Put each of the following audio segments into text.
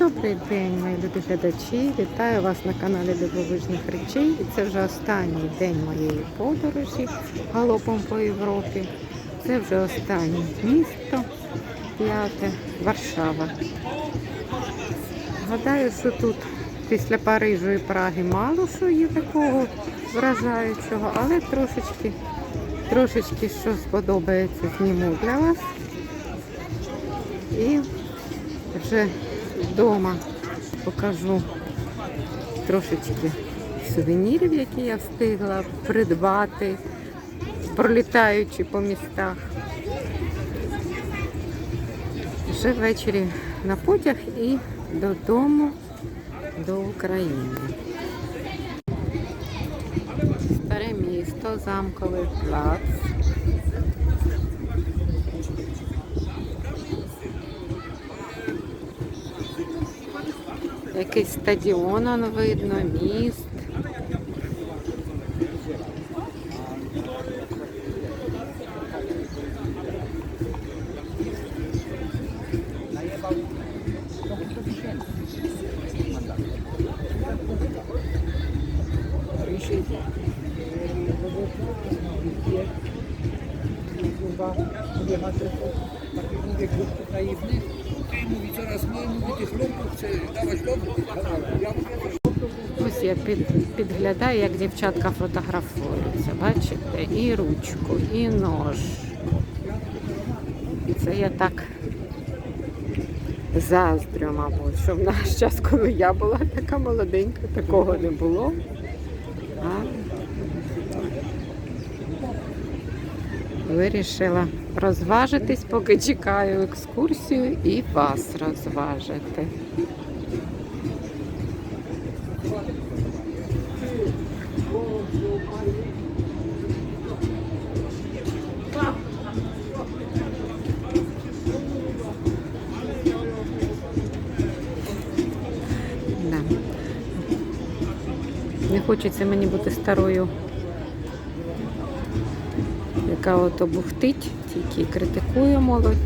Добрий день, мої любі глядачі. Вітаю вас на каналі Дивовижних речей. І це вже останній день моєї подорожі галопом по Європі. Це вже останнє місто, п'яте, Варшава. Гадаю, що тут після Парижу і Праги мало що є такого вражаючого, але трошечки, трошечки що сподобається, зніму для вас. І вже вдома покажу трошечки сувенірів, які я встигла придбати, пролітаючи по містах. Вже ввечері на потяг і додому до України. Старе місто, замковий плац. Якийсь стадіон он видно, міст. Підглядаю, як дівчатка фотографуються. Бачите? І ручку, і нож. Це я так заздрю, мабуть, що в наш час, коли я була така молоденька, такого не було. А вирішила розважитись, поки чекаю екскурсію і вас розважити. Хочеться мені бути старою, яка ото бухтить, тільки критикує молодь,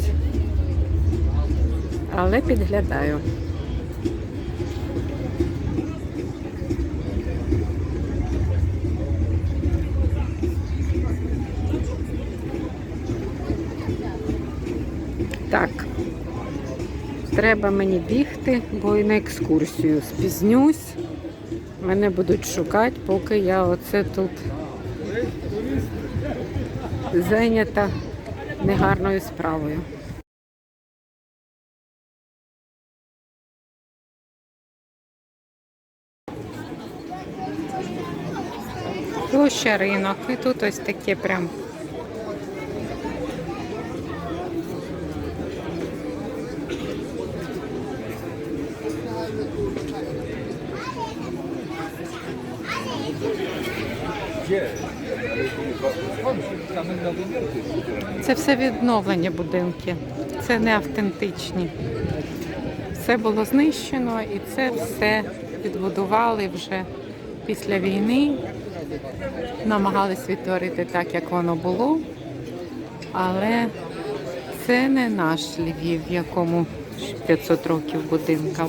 але підглядаю. Так, Треба мені бігти, бо і на екскурсію спізнюсь. Мене будуть шукати, поки я оце тут зайнята негарною справою. Площа ринок. І тут ось таке прям Це все відновлені будинки, це не автентичні. Все було знищено і це все відбудували вже після війни. Намагались відтворити так, як воно було. Але це не наш Львів, якому 500 років будинкам.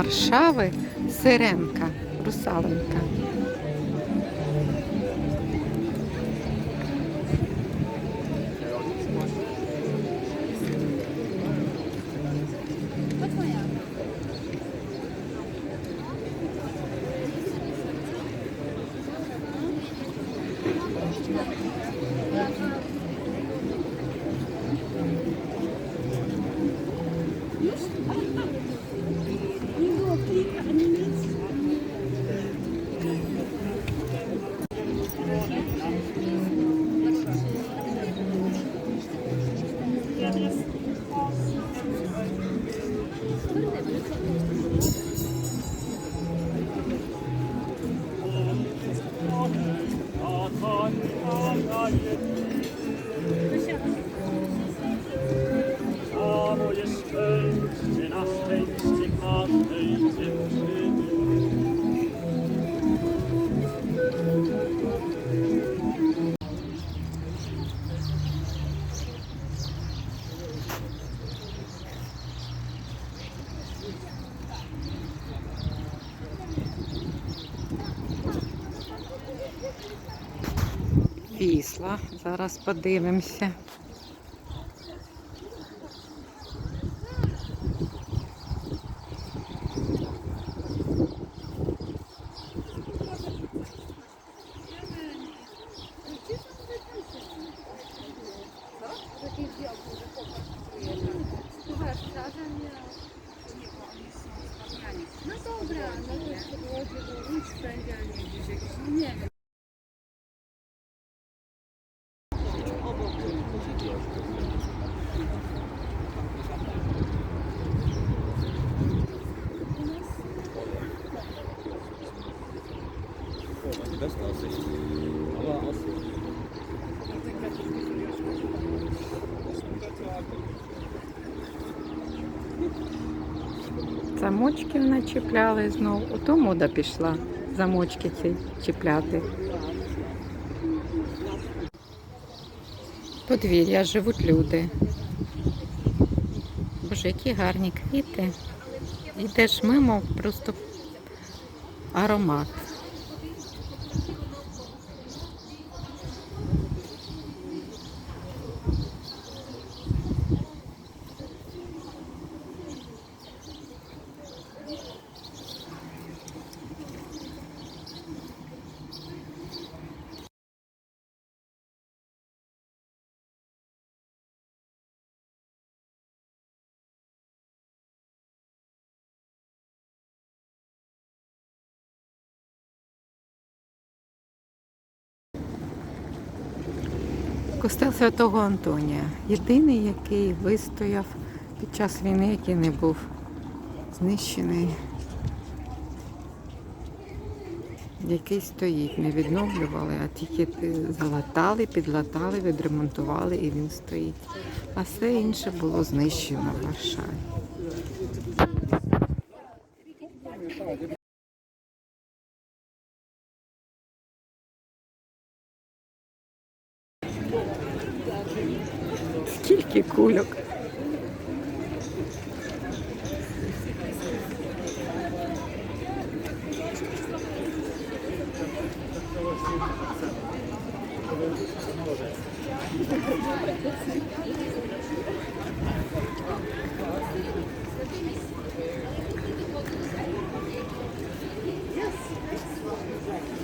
Варшави сиренка, русаленка. Зараз подивимося. Замочки начіпляли знову. Ото мода пішла. Замочки ці чіпляти. Подвір'я живуть люди. Боже, які гарні квіти. Йдеш мимо, просто аромат. Костел Святого Антонія. Єдиний, який вистояв під час війни, який не був знищений. Який стоїть, не відновлювали, а тільки е, залатали, підлатали, відремонтували і він стоїть. А все інше було знищено в Варшаві. Скільки кульок.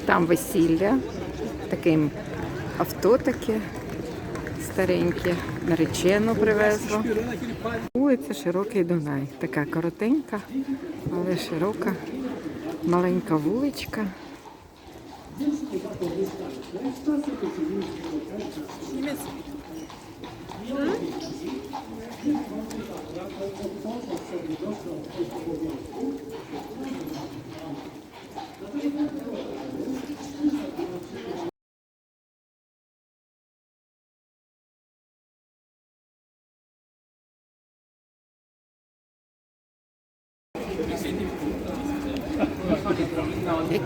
Там весілля, таким авто таке стареньке, наречену привезло. Вулиця Широкий Дунай. Така коротенька, але широка, маленька вуличка.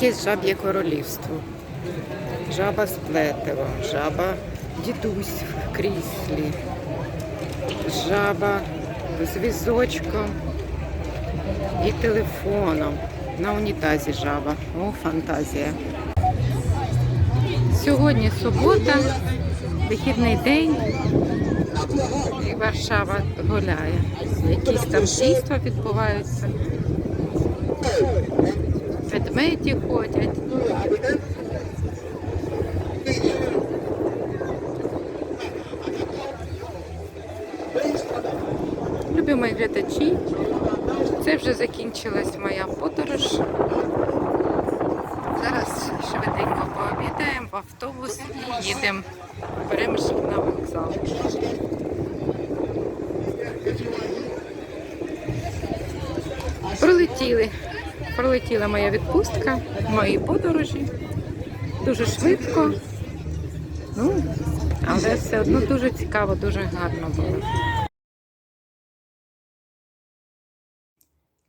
Якесь жаб'є королівство. Жаба з плетивом, жаба дідусь в кріслі, жаба з візочком і телефоном. На унітазі жаба. О, фантазія. Сьогодні субота, вихідний день. І Варшава гуляє. Якісь там дійства відбуваються. Ведмеді ходять. Любі мої глядачі, це вже закінчилась моя подорож. Зараз швиденько пообідаємо в автобус і їдемо Перемишль на вокзал. Пролетіли. Пролетіла моя відпустка, мої подорожі. Дуже швидко. Ну, але все одно дуже цікаво, дуже гарно було.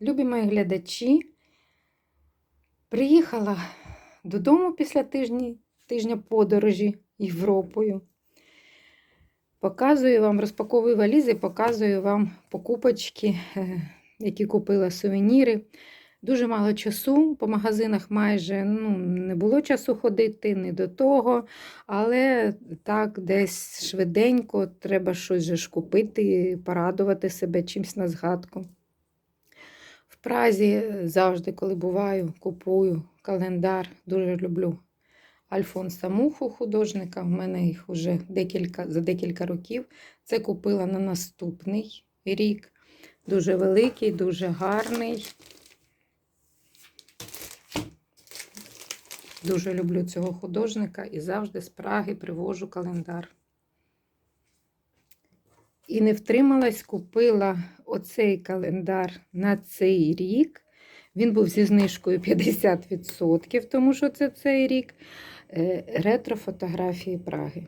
Любі мої глядачі, приїхала додому після тижні, тижня подорожі Європою. Показую вам, розпаковую валізи, показую вам покупочки, е, які купила сувеніри. Дуже мало часу, по магазинах майже ну, не було часу ходити, не до того. Але так, десь швиденько треба щось ж купити, порадувати себе чимось на згадку. В Празі завжди, коли буваю, купую календар. Дуже люблю Альфонса Муху, художника. У мене їх вже декілька, за декілька років. Це купила на наступний рік. Дуже великий, дуже гарний. Дуже люблю цього художника і завжди з Праги привожу календар. І не втрималась, купила оцей календар на цей рік. Він був зі знижкою 50%, тому що це цей рік. Е, Ретро-фотографії Праги.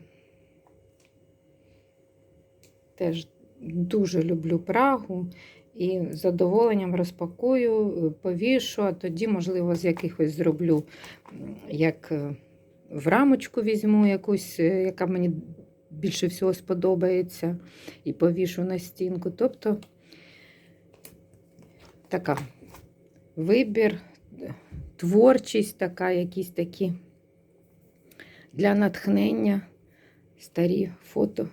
Теж дуже люблю Прагу і з задоволенням розпакую, е, повішу, а тоді, можливо, з якихось зроблю, як е, в рамочку візьму якусь, е, яка мені більше всього сподобається, і повішу на стінку. Тобто така вибір, творчість така, якісь такі для натхнення старі фото.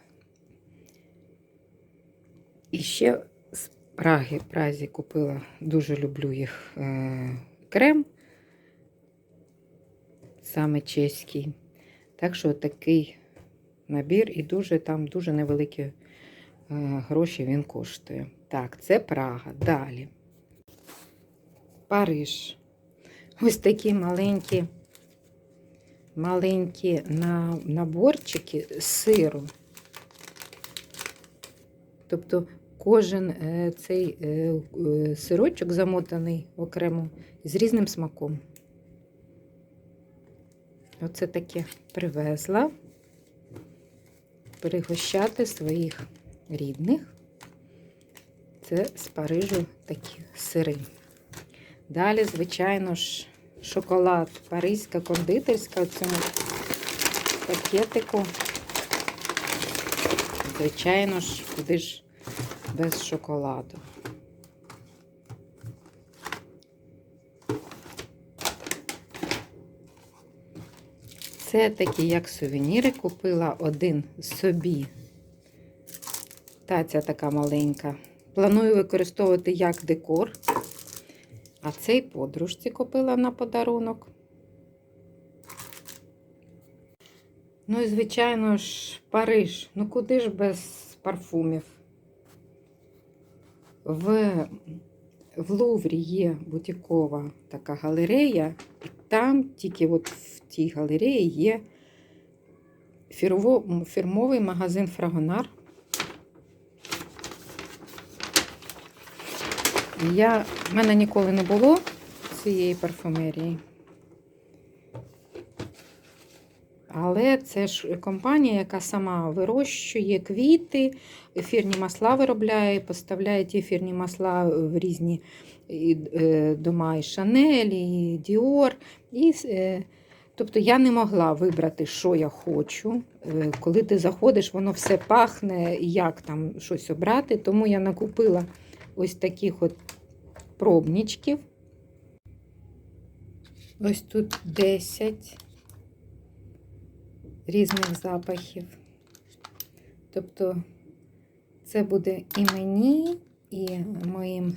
І ще Праги, Празі купила, дуже люблю їх е, крем, саме чеський. Так що такий набір і дуже там дуже невеликі е, гроші він коштує. Так, це Прага. Далі. Париж. Ось такі маленькі, маленькі на, наборчики з сиру. Тобто кожен е, цей е, е, сирочок замотаний окремо з різним смаком. Оце таке привезла пригощати своїх рідних. Це з Парижу такі сири. Далі, звичайно ж, шоколад паризька кондитерська в цьому пакетику. Звичайно ж, куди ж без шоколаду. Це такі, як сувеніри, купила один собі. Таця така маленька. Планую використовувати як декор. А цей подружці купила на подарунок. Ну і, звичайно ж, Париж. Ну куди ж без парфумів? В, в Луврі є бутікова така галерея, і там тільки от в тій галереї є фірмовий магазин Фрагонар. Я, в мене ніколи не було цієї парфумерії. Але це ж компанія, яка сама вирощує квіти, ефірні масла виробляє, поставляє ті ефірні масла в різні е, дома і Шанель, і Діор. І, е, тобто я не могла вибрати, що я хочу. Е, коли ти заходиш, воно все пахне, як там щось обрати. Тому я накупила ось таких от пробничків. Ось тут 10 різних запахів. Тобто це буде і мені, і моїм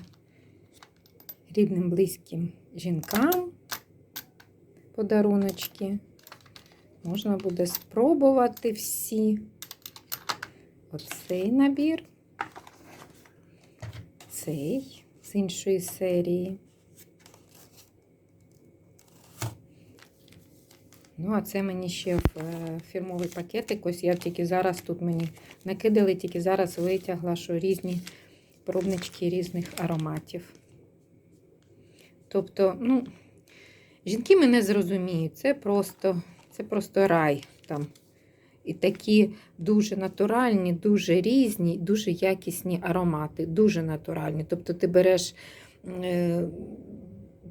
рідним близьким жінкам подаруночки. Можна буде спробувати всі. Оцей набір, цей з іншої серії. Ну, а це мені ще е, фірмовий пакетик. Ось я тільки зараз тут мені накидали, тільки зараз витягла, що різні пробнички різних ароматів. Тобто, ну, жінки мене зрозуміють, це просто, це просто рай там. І такі дуже натуральні, дуже різні, дуже якісні аромати, дуже натуральні. Тобто ти береш е,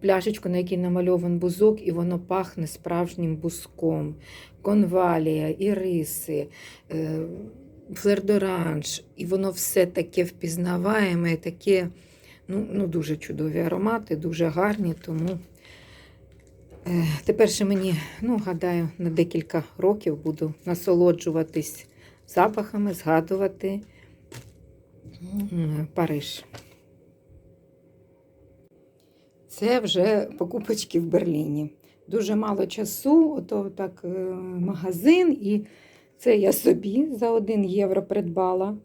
пляшечку, на якій намальований бузок, і воно пахне справжнім бузком. Конвалія, іриси, е, флердоранж, і воно все таке впізнаваєме, таке Ну, ну дуже чудові аромати, дуже гарні, тому е, тепер ще мені, ну, гадаю, на декілька років буду насолоджуватись запахами, згадувати Париж. Це вже покупочки в Берліні. Дуже мало часу, ото так е, магазин, і це я собі за 1 євро придбала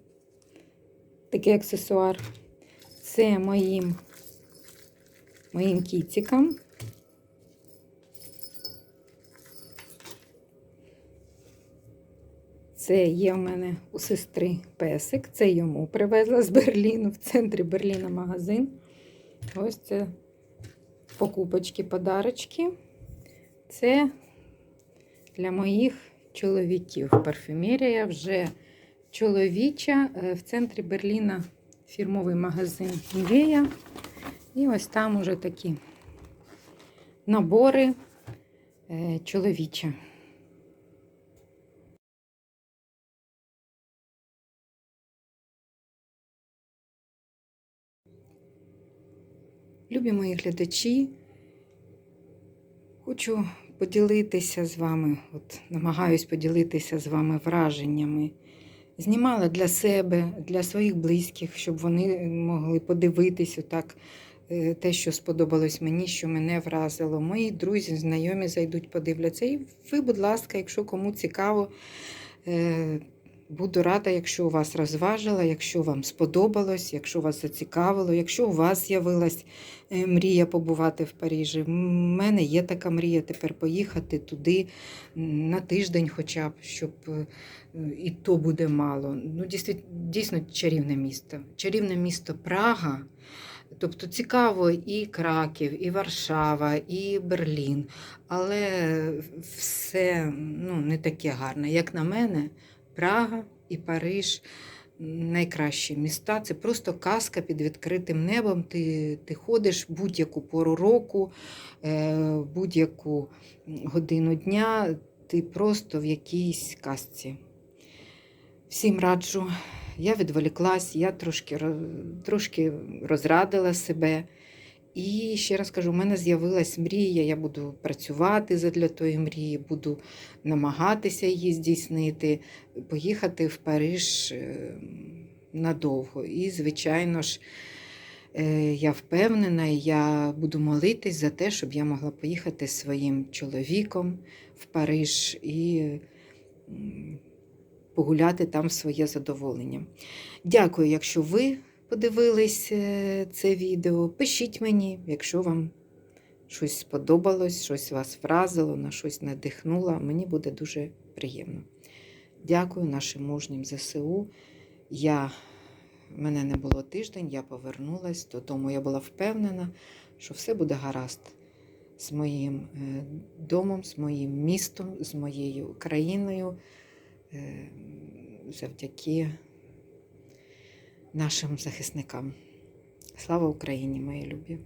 такий аксесуар. Це моїм, моїм кіцікам. Це є в мене у сестри песик. Це йому привезла з Берліну, в центрі Берліна магазин. Ось це покупочки, подарочки. Це для моїх чоловіків. Парфюмерія вже чоловіча. Е, В центрі Берліна фірмовий магазин Нівея. І ось там уже такі набори е, Любі мої глядачі, хочу поділитися з вами, от намагаюсь поділитися з вами враженнями. Знімала для себе, для своїх близьких, щоб вони могли подивитись отак е, те, що сподобалось мені, що мене вразило. Мої друзі, знайомі зайдуть, подивляться. І ви, будь ласка, якщо кому цікаво, е, буду рада, якщо у вас розважила, якщо вам сподобалось, якщо вас зацікавило, якщо у вас з'явилась е, мрія побувати в Парижі. У мене є така мрія тепер поїхати туди на тиждень, хоча б, щоб е, і то буде мало. Ну, дійсно, дійсно чарівне місто. Чарівне місто Прага. Тобто цікаво і Краків, і Варшава, і Берлін. Але все ну, не таке гарне. Як на мене, Прага і Париж найкращі міста. Це просто казка під відкритим небом. Ти, ти ходиш будь-яку пору року, е, будь-яку годину дня, ти просто в якійсь казці. Всім раджу. Я відволіклась, я трошки, трошки розрадила себе. І ще раз кажу, у мене з'явилась мрія, я буду працювати задля тої мрії, буду намагатися її здійснити, поїхати в Париж е, надовго. І, звичайно ж, е, я впевнена, я буду молитись за те, щоб я могла поїхати зі своїм чоловіком в Париж і погуляти там в своє задоволення. Дякую, якщо ви подивились е, це відео. Пишіть мені, якщо вам щось сподобалось, щось вас вразило, на щось надихнуло. Мені буде дуже приємно. Дякую нашим мужнім ЗСУ. Я, мене не було тиждень, я повернулась додому. Я була впевнена, що все буде гаразд з моїм е, домом, з моїм містом, з моєю країною. е, Завдяки нашим захисникам. Слава Україні, мої любі!